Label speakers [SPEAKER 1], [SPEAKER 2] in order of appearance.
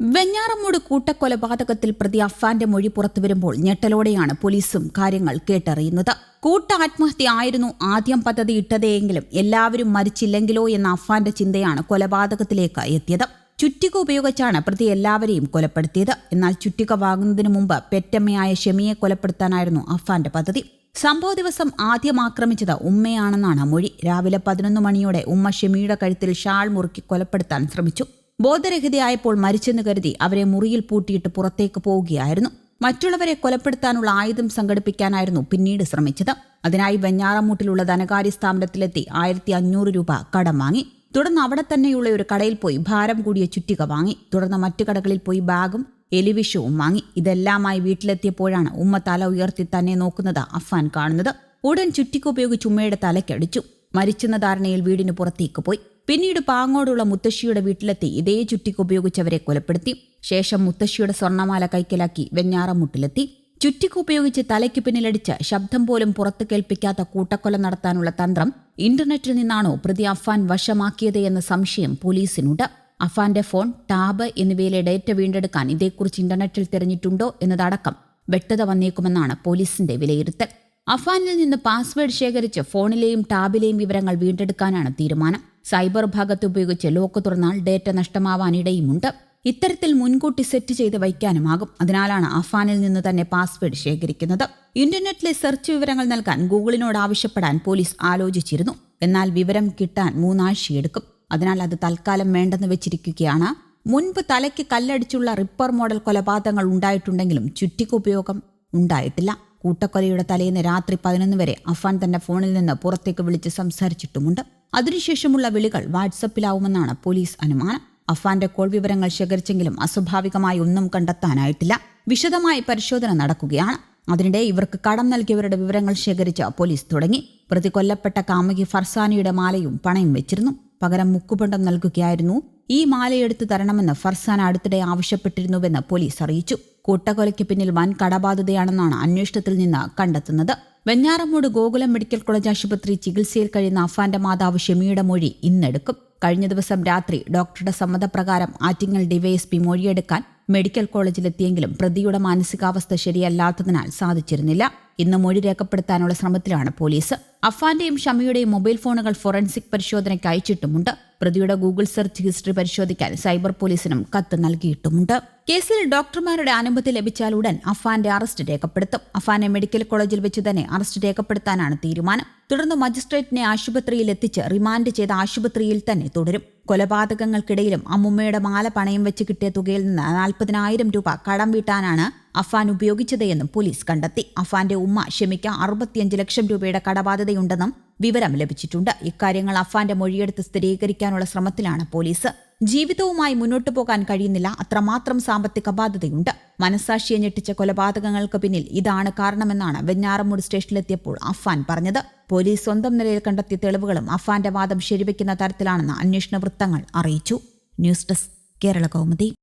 [SPEAKER 1] വെഞ്ഞാറമ്മൂട് കൂട്ടക്കൊലപാതകത്തിൽ പ്രതി അഫാന്റെ മൊഴി പുറത്തുവരുമ്പോൾ ഞെട്ടലോടെയാണ് പോലീസും കാര്യങ്ങൾ കേട്ടറിയുന്നത്. കൂട്ട ആത്മഹത്യ ആയിരുന്നു ആദ്യം പദ്ധതി ഇട്ടതെങ്കിലും എല്ലാവരും മരിച്ചില്ലെങ്കിലോ എന്ന അഫാന്റെ ചിന്തയാണ് കൊലപാതകത്തിലേക്ക് എത്തിയത്. ചുറ്റിക ഉപയോഗിച്ചാണ് പ്രതി എല്ലാവരെയും കൊലപ്പെടുത്തിയത്. എന്നാൽ ചുറ്റിക വാങ്ങുന്നതിന് മുമ്പ് പെറ്റമ്മയായ ഷെമിയെ കൊലപ്പെടുത്താനായിരുന്നു അഫാന്റെ പദ്ധതി. സംഭവ ദിവസം ആദ്യം ആക്രമിച്ചത് ഉമ്മയാണെന്നാണ് മൊഴി. രാവിലെ പതിനൊന്ന് മണിയോടെ ഉമ്മ ഷെമിയുടെ കഴുത്തിൽ ഷാൾ മുറുക്കി കൊലപ്പെടുത്താൻ ശ്രമിച്ചു. ബോധരഹിതയായപ്പോൾ മരിച്ചെന്ന് കരുതി അവരെ മുറിയിൽ പൂട്ടിയിട്ട് പുറത്തേക്ക് പോവുകയായിരുന്നു. മറ്റുള്ളവരെ കൊലപ്പെടുത്താനുള്ള ആയുധം സംഘടിപ്പിക്കാനായിരുന്നു പിന്നീട് ശ്രമിച്ചത്. അതിനായി വെഞ്ഞാറമൂട്ടിലുള്ള ധനകാര്യ സ്ഥാപനത്തിലെത്തി ആയിരത്തി അഞ്ഞൂറ് രൂപ കടം വാങ്ങി. തുടർന്ന് അവിടെ തന്നെയുള്ള ഒരു കടയിൽ പോയി ഭാരം കൂടിയ ചുറ്റിക വാങ്ങി. തുടർന്ന് മറ്റു കടകളിൽ പോയി ബാഗും എലിവിഷവും വാങ്ങി. ഇതെല്ലാമായി വീട്ടിലെത്തിയപ്പോഴാണ് ഉമ്മ തല ഉയർത്തി തന്നെ നോക്കുന്നത് അഫാൻ കാണുന്നത്. ഉടൻ ചുറ്റിക ഉപയോഗിച്ച് ഉമ്മയുടെ തലയ്ക്കടിച്ചു മരിച്ചെന്ന ധാരണയിൽ വീടിന് പുറത്തേക്ക് പോയി. പിന്നീട് പാങ്ങോടുള്ള മുത്തശ്ശിയുടെ വീട്ടിലെത്തി ഇതേ ചുറ്റിക്ക് ഉപയോഗിച്ചവരെ കൊലപ്പെടുത്തി. ശേഷം മുത്തശ്ശിയുടെ സ്വർണമാല കൈക്കലാക്കി വെഞ്ഞാറമുട്ടിലെത്തി. ചുറ്റിക്ക് ഉപയോഗിച്ച് തലയ്ക്ക് പിന്നിലടിച്ച് ശബ്ദം പോലും പുറത്തു കേൾപ്പിക്കാത്ത കൂട്ടക്കൊല നടത്താനുള്ള തന്ത്രം ഇന്റർനെറ്റിൽ നിന്നാണോ പ്രതി അഫാൻ വശമാക്കിയത് എന്ന സംശയം പോലീസിനുണ്ട്. അഫാന്റെ ഫോൺ ടാബ് എന്നിവയിലെ ഡേറ്റ വീണ്ടെടുക്കാൻ ഇതേക്കുറിച്ച് ഇന്റർനെറ്റിൽ തിരഞ്ഞിട്ടുണ്ടോ എന്നതടക്കം വ്യക്തത വന്നേക്കുമെന്നാണ് പോലീസിന്റെ വിലയിരുത്തൽ. അഫാനിൽ നിന്ന് പാസ്വേഡ് ശേഖരിച്ച് ഫോണിലെയും ടാബിലെയും വിവരങ്ങൾ വീണ്ടെടുക്കാനാണ് തീരുമാനം. സൈബർ ഭാഗത്ത് ഉപയോഗിച്ച് ലോക്ക് തുറന്നാൽ ഡേറ്റ നഷ്ടമാവാനിടയുമുണ്ട്. ഇത്തരത്തിൽ മുൻകൂട്ടി സെറ്റ് ചെയ്ത് വയ്ക്കാനുമാകും. അതിനാലാണ് അഫാനിൽ നിന്ന് തന്നെ പാസ്വേഡ് ശേഖരിക്കുന്നത്. ഇന്റർനെറ്റിലെ സെർച്ച് വിവരങ്ങൾ നൽകാൻ ഗൂഗിളിനോട് ആവശ്യപ്പെടാൻ പോലീസ് ആലോചിച്ചിരുന്നു. എന്നാൽ വിവരം കിട്ടാൻ മൂന്നാഴ്ചയെടുക്കും അതിനാൽ അത് തൽക്കാലം വേണ്ടെന്ന് വെച്ചിരിക്കുകയാണ്. മുൻപ് തലയ്ക്ക് കല്ലടിച്ചുള്ള റിപ്പർ മോഡൽ കൊലപാതകങ്ങൾ ഉണ്ടായിട്ടുണ്ടെങ്കിലും ചുറ്റിക്ക് ഉപയോഗം ഉണ്ടായിട്ടില്ല. കൂട്ടക്കൊലയുടെ തലേന്ന് രാത്രി പതിനൊന്ന് വരെ അഫാൻ തന്റെ ഫോണിൽ നിന്ന് പുറത്തേക്ക് വിളിച്ച് സംസാരിച്ചിട്ടുമുണ്ട്. അതിനുശേഷമുള്ള വിളികൾ വാട്സപ്പിലാവുമെന്നാണ് പോലീസ് അനുമാനം. അഫാന്റെ കോൾ വിവരങ്ങൾ ശേഖരിച്ചെങ്കിലും അസ്വാഭാവികമായി ഒന്നും കണ്ടെത്താനായിട്ടില്ല. വിശദമായി പരിശോധന നടക്കുകയാണ്. അതിനിടെ ഇവർക്ക് കടം നൽകിയവരുടെ വിവരങ്ങൾ ശേഖരിച്ച പോലീസ് തുടങ്ങി. പ്രതി കൊല്ലപ്പെട്ട കാമുകി ഫർസാനിയുടെ മാലയും പണയം വെച്ചിരുന്നു. പകരം മുക്കുപണ്ടം നൽകുകയായിരുന്നു. ഈ മാലയെടുത്ത് തരണമെന്ന് ഫർസാന അടുത്തിടെ ആവശ്യപ്പെട്ടിരുന്നുവെന്ന് പോലീസ് അറിയിച്ചു. കൂട്ടക്കൊലയ്ക്ക് പിന്നിൽ വൻ കടബാധ്യതയാണെന്നാണ് അന്വേഷണത്തിൽ നിന്ന് കണ്ടെത്തുന്നത്. വെഞ്ഞാറമ്മൂട് ഗോകുലം മെഡിക്കൽ കോളേജ് ആശുപത്രി ചികിത്സയിൽ കഴിയുന്ന അഫാന്റെ മാതാവ് ഷെമിയുടെ മൊഴി ഇന്നെടുക്കും. കഴിഞ്ഞ ദിവസം രാത്രി ഡോക്ടറുടെ സമ്മതപ്രകാരം ആറ്റിങ്ങൽ ഡിവൈഎസ്പി മൊഴിയെടുക്കാൻ മെഡിക്കൽ കോളേജിലെത്തിയെങ്കിലും പ്രതിയുടെ മാനസികാവസ്ഥ ശരിയല്ലാത്തതിനാൽ സാധിച്ചിരുന്നില്ല. ഇന്ന് മൊഴി രേഖപ്പെടുത്താനുള്ള ശ്രമത്തിലാണ് പോലീസ്. അഫാന്റെയും ഷമിയുടെയും മൊബൈൽ ഫോണുകൾ ഫോറൻസിക് പരിശോധനയ്ക്ക് അയച്ചിട്ടുമുണ്ട്. പ്രതിയുടെ ഗൂഗിൾ സെർച്ച് ഹിസ്റ്ററി പരിശോധിക്കാൻ സൈബർ പോലീസിനും കത്ത് നൽകിയിട്ടുമുണ്ട്. കേസിൽ ഡോക്ടർമാരുടെ അനുമതി ലഭിച്ചാൽ ഉടൻ അഫാന്റെ അറസ്റ്റ് രേഖപ്പെടുത്തും. അഫാനെ മെഡിക്കൽ കോളേജിൽ വെച്ച് തന്നെ അറസ്റ്റ് രേഖപ്പെടുത്താനാണ് തീരുമാനം. തുടർന്ന് മജിസ്ട്രേറ്റിനെ ആശുപത്രിയിൽ എത്തിച്ച് റിമാൻഡ് ചെയ്ത ആശുപത്രിയിൽ തന്നെ തുടരും. കൊലപാതകങ്ങൾക്കിടയിലും അമ്മുമ്മയുടെ മാല പണയം വെച്ച് കിട്ടിയ തുകയിൽ നിന്ന് നാൽപ്പതിനായിരം രൂപ കടം വീട്ടാനാണ് അഫാൻ ഉപയോഗിച്ചതെന്നും പോലീസ് കണ്ടെത്തി. അഫാന്റെ ഉമ്മ ഷമിക്ക് അറുപത്തിയഞ്ച് ലക്ഷം രൂപയുടെ കടബാധ്യതയുണ്ടെന്നും വിവരം ലഭിച്ചിട്ടുണ്ട്. ഇക്കാര്യങ്ങൾ അഫാന്റെ മൊഴിയെടുത്ത് സ്ഥിരീകരിക്കാനുള്ള ശ്രമത്തിലാണ് പോലീസ്. ജീവിതവുമായി മുന്നോട്ടു പോകാൻ കഴിയുന്നില്ല. അത്രമാത്രം സാമ്പത്തിക ബാധ്യതയുണ്ട്. മനസാക്ഷിയെ ഞെട്ടിച്ച കൊലപാതകങ്ങൾക്ക് പിന്നിൽ ഇതാണ് കാരണമെന്നാണ് വെഞ്ഞാറമൂട് സ്റ്റേഷനിലെത്തിയപ്പോൾ അഫാൻ പറഞ്ഞത്. പോലീസ് സ്വന്തം നിലയിൽ കണ്ടെത്തിയ തെളിവുകളും അഫാന്റെ വാദം ശരിവെക്കുന്ന തരത്തിലാണെന്ന് അന്വേഷണ വൃത്തങ്ങൾ അറിയിച്ചു. News desk Kerala Kaumudi.